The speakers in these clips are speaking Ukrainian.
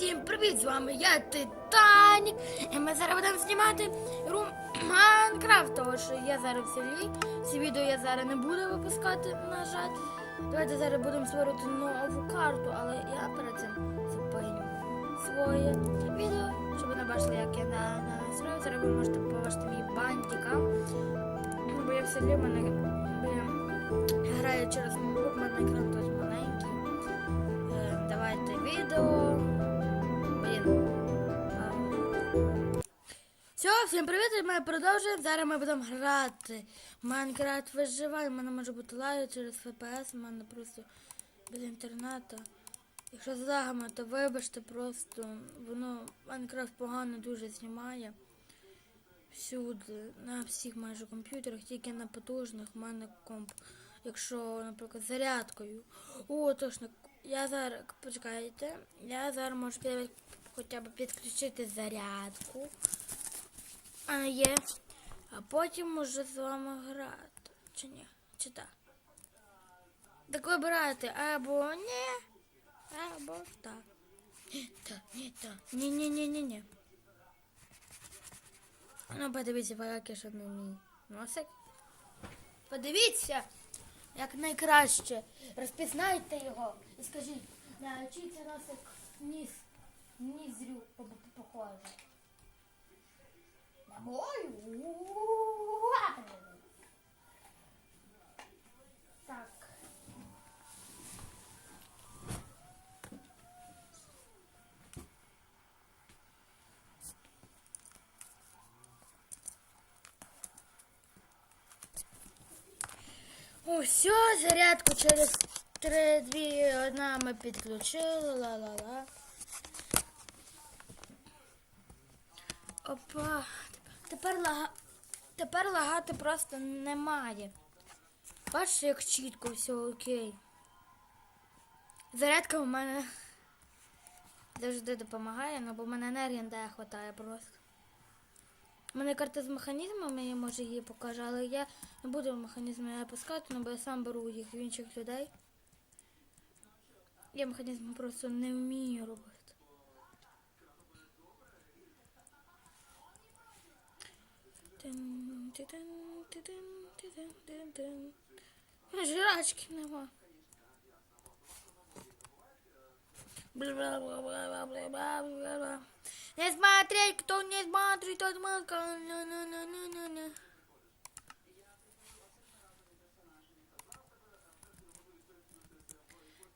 Всім привіт! З вами я Титанік. І ми зараз будемо знімати рум Майнкрафт, тому що я зараз в селі. Ці відео я зараз не буду випускати, на жаль. Давайте зараз будемо створити нову карту, але я перед цим зупиню своє відео, щоб ви не бачили, як я на, настрою. Зараз ви можете побачити мій бантика. Бо я в селі в мене граю через ноутбук, в мене екран тут маленький. Е, Давайте відео. Все, всім привіт, ми продовжуємо. Зараз ми будемо грати. Майнкрафт виживає, в мене може бути лайв через ФПС, в мене просто без інтернету. Якщо з лагами, то вибачте просто, воно Майнкрафт погано дуже знімає. Всюди, на всіх майже комп'ютерах, тільки на потужних в мене комп. Якщо, наприклад, зарядкою. О, точно. Я зараз, почекайте, я зараз можу хоча б підключити зарядку. А є. А потім може з вами грати. Чи ні? Чи так? Так вибирайте або ні, або так. Ні, так, ні, так. Ні, ні, ні, ні, ні. Ну, подивіться, поки щоб не мій носик. Подивіться, як найкраще. Розпізнайте його і скажіть, на чий це носик ніс, нізрю похоже. На мою. Так. Все, зарядку через 3, 2, 1 ми підключили, ла-ла-ла. Опа. Тепер лага... Тепер лагати просто немає. Бачиш, як чітко все окей. Зарядка в мене завжди допомагає, ну бо в мене енергії не хватає просто. У мене карта з механізмами, я може її покажу, але я не буду механізми пускати, ну, бо я сам беру їх в інших людей. Я механізми просто не вмію робити. Жрачки нема. Не смотреть, кто не смотрит, тот. Ну-ну-ну-ну-ну.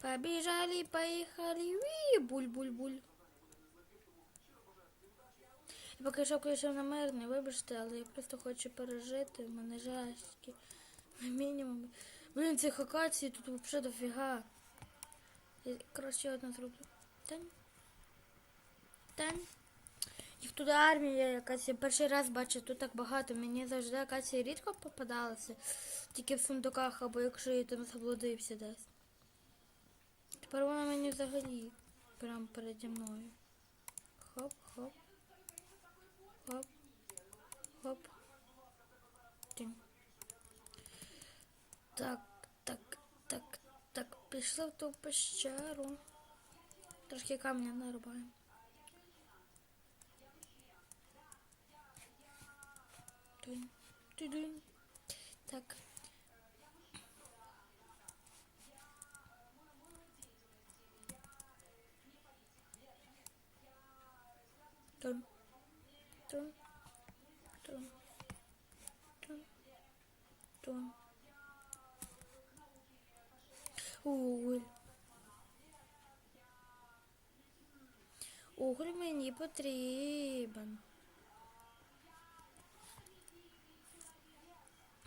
Побежали, поехали. Буль-буль-буль. Поки що включив на мирний, вибачте, але я просто хочу пережити. В мене жастки. На мінімум. Блін, цих акацій тут взагалі дофіга. Я, коротше, одну зроблю. Тань. Тань. Їх туди армія якась. Я перший раз бачу тут так багато. Мені завжди акації рідко попадалися. Тільки в сундуках або якщо я там заблудився десь. Тепер вона мені взагалі прямо переді мною. Хоп, Хоп. Хоп. Тим. Так, так, так, так. Пішли в ту пещеру. Трошки камня нарубаємо. Тунь, тудунь. Так. Тун. Тун. Тун. Тун. Тун. Уголь. Уголь мені потрібен.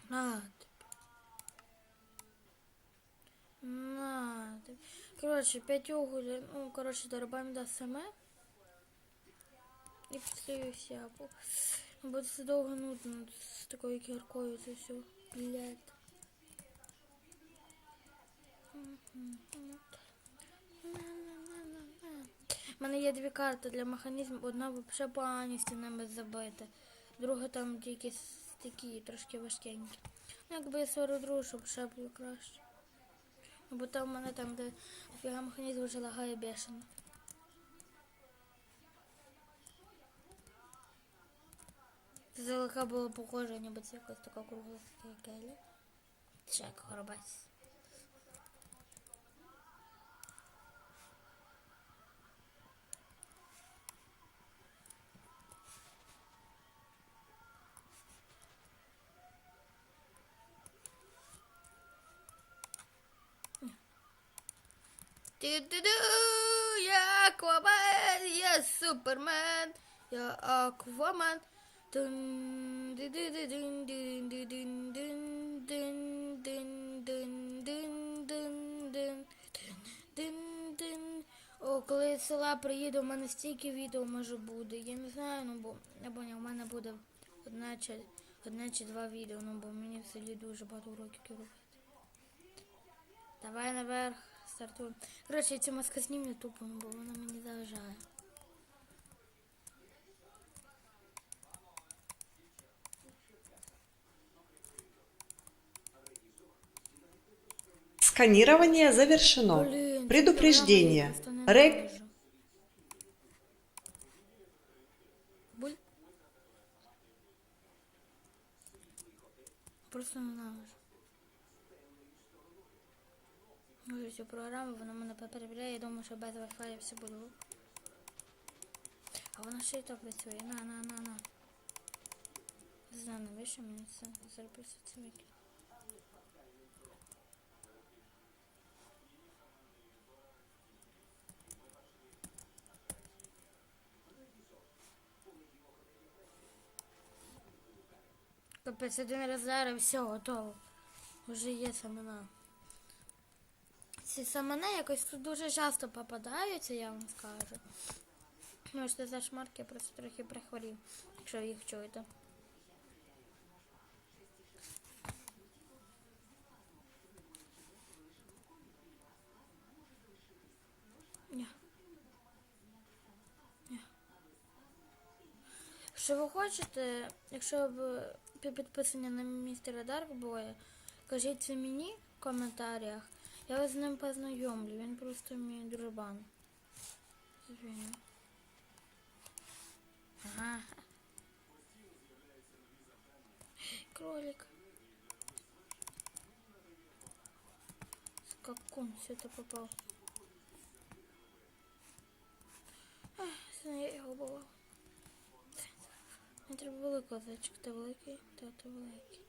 На тобі. На тобі. Коротше, 5 уголь. Ну, коротше, дорубаємо до саме. І все. Бо буде це довго нудно з такою кіркою це все. Блядь. У мене є дві карти для механізму. Одна взагалі повністю ними забита. Друга там тільки такі трошки важкенькі. Ну, якби я 42, щоб ще було краще. Бо там у мене там, де фіга механізм вже лагає бешено. Золока было похоже, не быть якось така кругла келі. Шек хоробець. Ти-ду-ду, я Аквамен, я Супермен, я Аквамен. Дун, ди-ди-ди-дин, дин-ди-дин, дин, дин, дин, дин, дин, дин, дин, дин, дин. О, коли я з села приїду, у мене стільки відео може буде. Я не знаю, ну бо або ні, у мене буде одне чи, одне чи два відео, ну бо мені в селі дуже багато уроків робити. Давай наверх, стартуємо. Коротше, я цю маску знімлю тупо, ну, бо вона мені заважає. Сканирование завершено. Блін, ця Предупреждение. програма я просто Рек... ненавижу. Буль. Просто ненавижу. Ось цю програму, вона мене перевіряє, я думаю, що без Wi-Fi все буде. ок. А вона ще й так працює. На, на, на, на. Не знаю, навіщо мені це зараз просто це викину. Капець, один раз зараз, все, готово. Уже є самена. Ці самена якось тут дуже часто попадаються, я вам скажу. Можете за шмарки, я просто трохи прихворів, якщо їх чуєте. Ні. Ні. Якщо ви хочете, якщо ви пі- підписані на містера Даркбоя, кажіть це мені в коментарях. Я вас з ним познайомлю. Він просто мій дружбан. Звісно. Ага. Кролик. Скакун сюда попал. Ах, я його була. Мені треба великий зайчик, ти великий, та ти великий.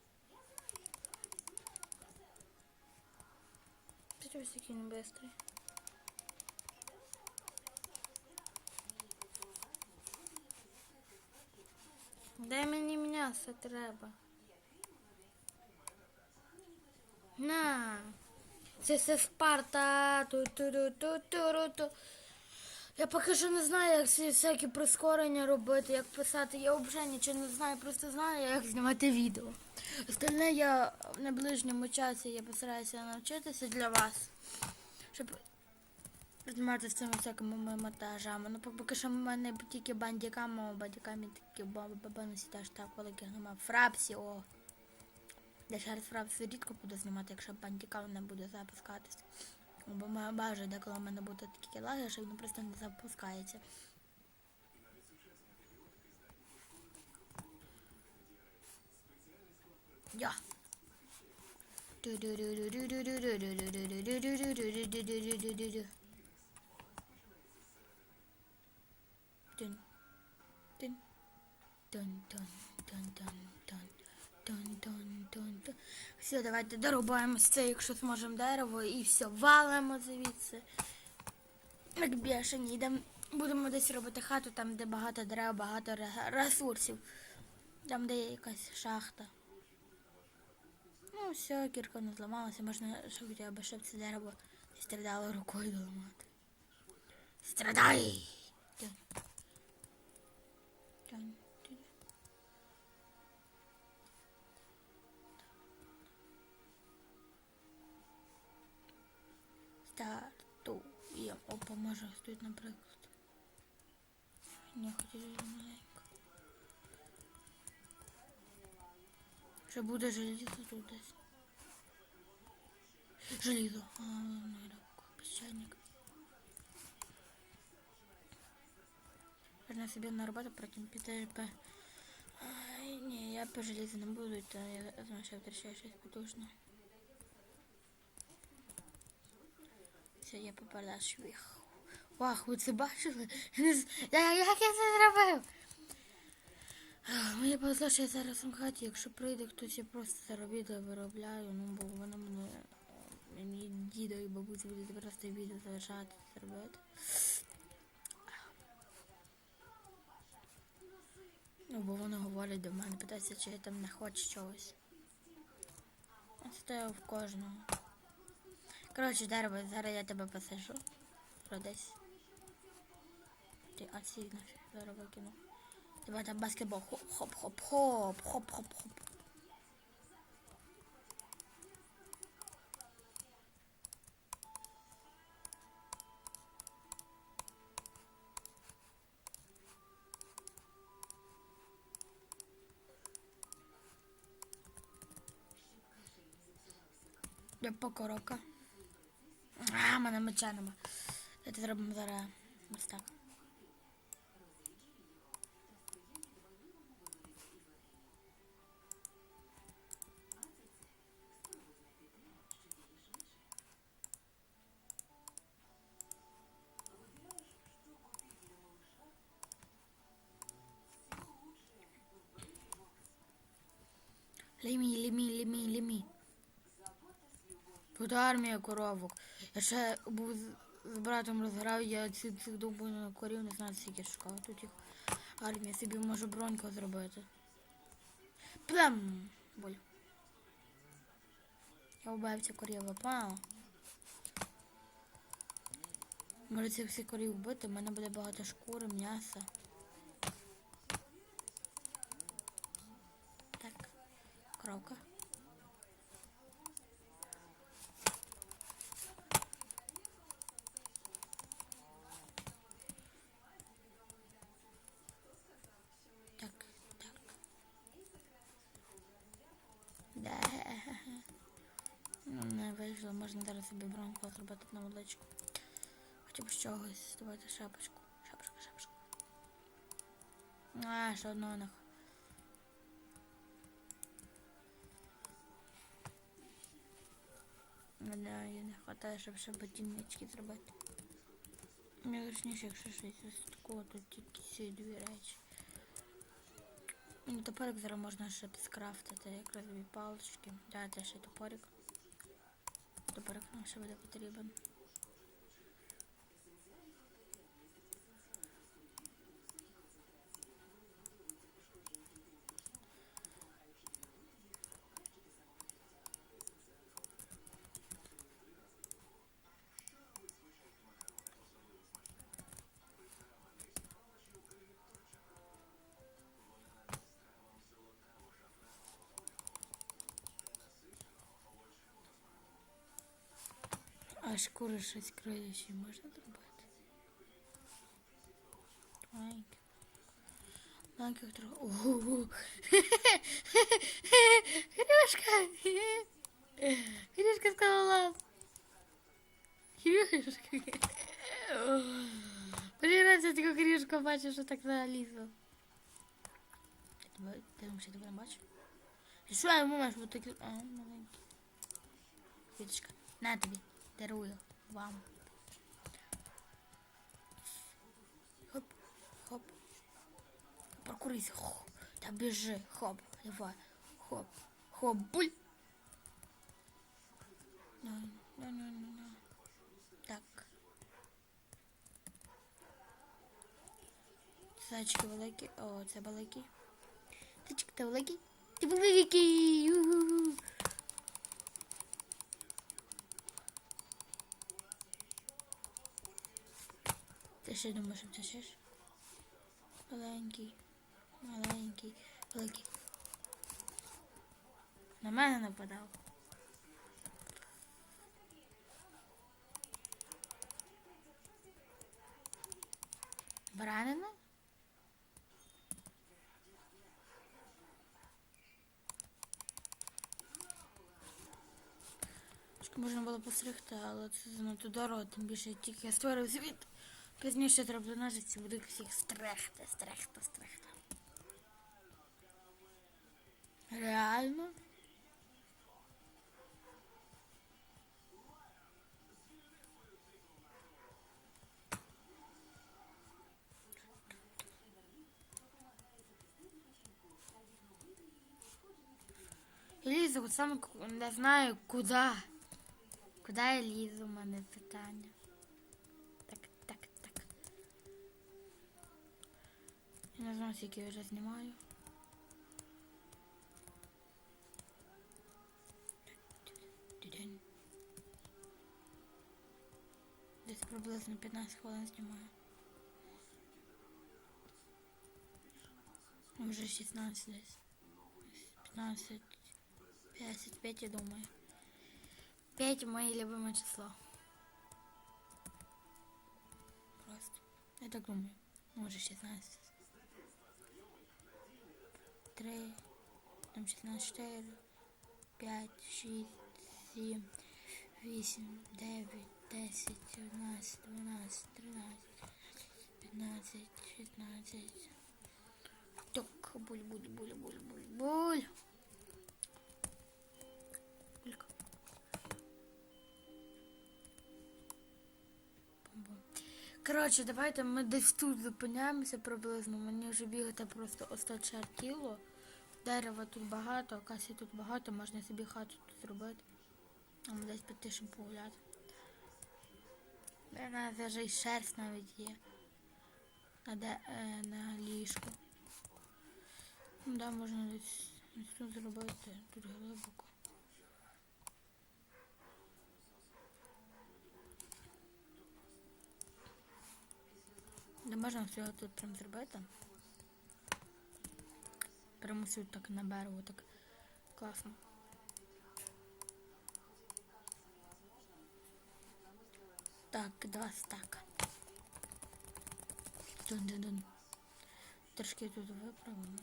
Чогось такий не бистрий. Дай мені м'ясо треба. На. Це все Спарта. ту Я поки що не знаю, як ці всякі прискорення робити, як писати. Я взагалі нічого не знаю, просто знаю, як знімати відео. Остальне я в найближчому часі я постараюся навчитися для вас, щоб знімати з цими всякими монтажами. Ну, поки що в мене тільки бандіками, а бандіками такі бабанусі теж так великих нема. Фрапсі, о. Я ще раз фрапсі рідко буду знімати, якщо бандікам не буде запускатись. Ну, бо бажаю деколи в мене будуть такі лаги, що він просто не запускається. Я. Тин. Тин. Тон, тон, тон, тон, тон. Все, давайте дорубаємо це, якщо зможемо дерево, і все, валимо звідси. Як бешені, йдемо, будемо десь робити хату, там, де багато дерев, багато ресурсів. Там, де є якась шахта. Ну, все, кірка не зламалася, можна, щоб хоча б щоб це дерево страдало рукою доламати. Страдай! Дун. Дун, стартуем. Опа, можно стоит напрыгнуть. Не хотели маленько. Вже буде железо тут. Железо. А, ладно, песчаник. Нужно себе на работу против ПТРП. Не, я по железу не буду, это я, значит, возвращаюсь потужно. Все, я попала швих. Вах, ви це бачили? Як я це зробив? Мені повезло, що я зараз у хаті, якщо прийде хтось, я просто це відео виробляю, ну бо воно мене мені дідо і бабуся будуть просто відео залишати це робити. Ну, бо вони говорять до мене, питаються, чи я там не хочу чогось. Це в кожного. Коротше, дерево, зараз я тебе посажу. Родись. Ти отсі нафіг, зараз викину. Тебе там баскетбол. Хоп-хоп-хоп, хоп-хоп-хоп. Я покорока. А, мене меча нема. Давайте зробимо зараз ось так. Лімі, лімі, лімі, лімі. Тут армія коровок. Я ще був з, братом розграв, я ці, цих довбаних корів не знаю, скільки шукав. Тут їх армія собі може броньку зробити. Плем! Боль. Я вбив ці корів, пау. Може цих всіх корів вбити, в мене буде багато шкури, м'яса. Так, коровка. Так, так. Да. Вийшло, можна зараз собі бронку зробити на водичку. Хоча б з чогось. Давайте шапочку. Шапочка, шапочка. А, ще одного. Ну да, їй не хватає, щоб ще ботиннички зробити. Мені зручніше, якщо щось ось такого, тут тільки ці дві речі. Ну, топорик зараз можна ще скрафтити, якраз дві палички. Дайте ще топорик. Топорик нам ще буде потрібен. А шкури щось кроючі можна зробити? Маленькі. Маленьких трохи. Ого. Хрюшка. Хрюшка сказала. Хрюшка. Мені разі таку хрюшку бачу, що так залізла. Ти думаєш, я тебе не бачу? І що я думаєш, вот такі... А, маленькі. Квіточка. На тобі. Дарую вам. Хоп, хоп. Прокурись. Хоп. Та. Хоп. Давай. Хоп. Хоп. Буль. Ну, ну, ну, ну, ну. Так. Зайчики великі. О, це великий. Зайчик, ти великий? Ти великий. Ще думаєш, що втечеш? Маленький, маленький, великий. На мене нападав. Баранина? Можна було постригти, але це занадто дорого, тим більше тільки я створив світ. Пізніше треба ножиці, буду всіх стрехти, стрехти, стрехти. Реально? Лізу от саме не знаю куди. Куди я лізу, у мене питання. не знаю, скільки я вже знімаю. День. Десь приблизно 15 хвилин знімаю. Може 16 десь. 15, 55, я думаю. 5 моє любиме число. Просто. Я так думаю. Може 16. 3, там 16, 4, 5, 6, 7, 8, 9, 10, 11, 12, 13, 15, 16. Так, буль, буль, буль, буль, буль, буль. Коротше, давайте ми десь тут зупиняємося приблизно. Мені вже бігати просто осточертіло. Дерева тут багато, касі тут багато, можна собі хату тут зробити. А ми десь піти, щоб погуляти. У нас вже і шерсть навіть є. На, де, е, на ліжку. Ну да, можна десь тут зробити, тут глибоко. Да можна все тут прям зробити. Прямо все так на берегу, так класно. Так, два стака. Дун-дун-дун. Трошки тут виправимо.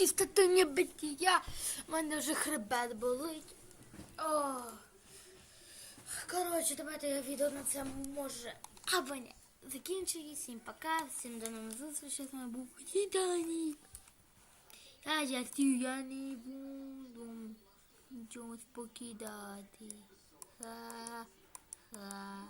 Дістатиня биття. У мене вже хребет болить. О. Коротше, давайте я відео на це може. Або ні. Закінчую. Всім пока. Всім до нових зустрічей. З вами був Титанік. Я жартую, я не буду нічого спокидати. Ха-ха.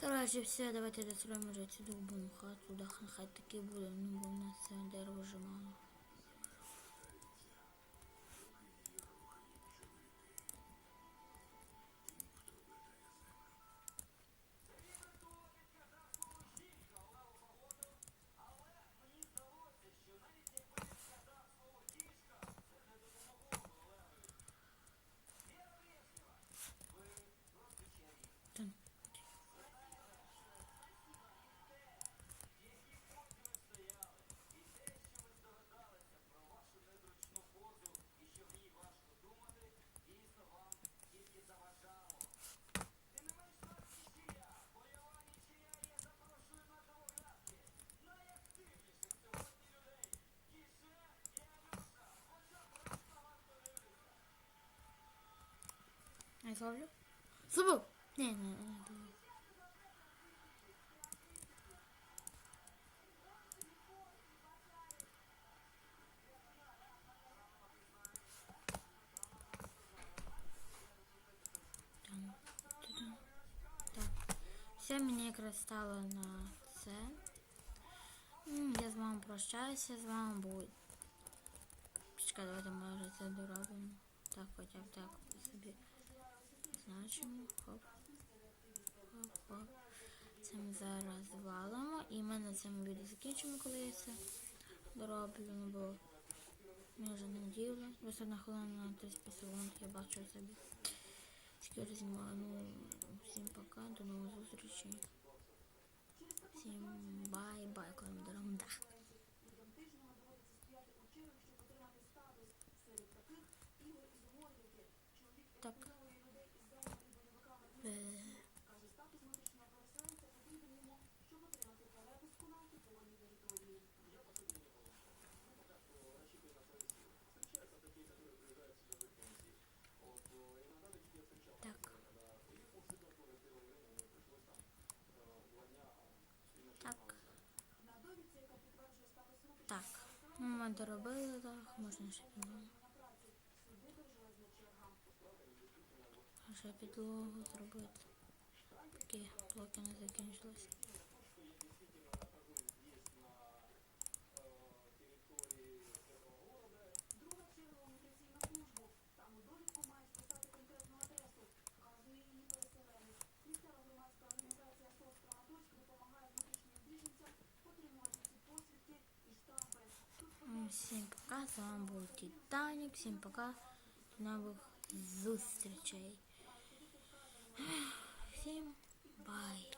Коротше, все, давайте достроим уже цю довбану хату. Да, хай таки буде, ну у нас дерево уже мало. зловлю? Зловив! Ні, ні, ні, не зловив. Там, туди. Так, все мені якраз стало на це. М, Я з вами прощаюся, з вами буду. Чекай, давайте ми вже це доробимо. Так, хоча б так собі Значимо. Хоп. Хоп, хоп. Це ми зараз валимо. І ми на цьому відео закінчимо, коли я це дороблю. Ну, бо ми вже не діли. Ось одна хвилина на 35 секунд я бачу собі. Скільки знімаю. Ну, всім пока, до нових зустрічей. Всім бай-бай, коли доробимо. Да. Так. Е, Так. Так. Так. Ми доробили, так, можна ще підлогу. Ще підлогу зробити. Такі блоки не закінчилися. М, Всім пока, з вами був всім пока, до нових зустрічей. Всім бай.